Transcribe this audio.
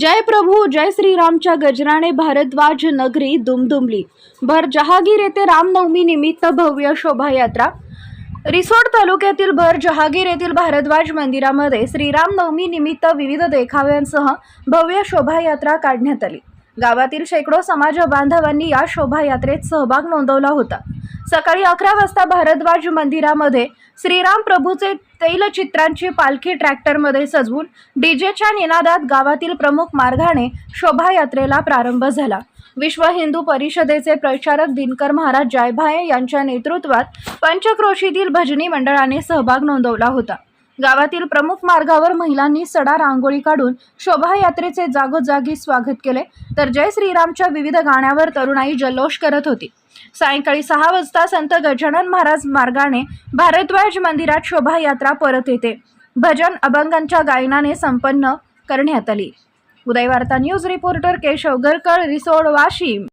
जय प्रभू जय श्रीरामच्या गजराने भारद्वाज नगरी दुमदुमली. भर जहागीर येथे रामनवमी निमित्त भव्य शोभायात्रा. रिसोड तालुक्यातील भर जहागीर येथील भारद्वाज मंदिरामध्ये श्रीरामनवमी निमित्त विविध देखाव्यांसह भव्य शोभायात्रा काढण्यात आली. गावातील शेकडो समाज बांधवांनी या शोभायात्रेत सहभाग नोंदवला होता. सकाळी अकरा वाजता भारद्वाज मंदिरामध्ये श्रीराम प्रभूचे तैलचित्रांची पालखी ट्रॅक्टरमध्ये सजवून डीजेच्या निनादात गावातील प्रमुख मार्गाने शोभायात्रेला प्रारंभ झाला. विश्व हिंदू परिषदेचे प्रचारक दिनकर महाराज जायभाये यांच्या नेतृत्वात पंचक्रोशीतील भजनी मंडळाने सहभाग नोंदवला होता. गावातील प्रमुख मार्गावर महिलांनी सडा रांगोळी काढून शोभायात्रेचे जागोजागी स्वागत केले. तर जय श्रीरामच्या विविध गाण्यावर तरुणाई जल्लोष करत होती. सायंकाळी सहा वाजता संत गजानन महाराज मार्गाने भारद्वाज मंदिरात शोभायात्रा परत येते. भजन अभंगांच्या गायनाने संपन्न करण्यात आली. Udayvarta news reporter Keshav Garkar Risod Washim.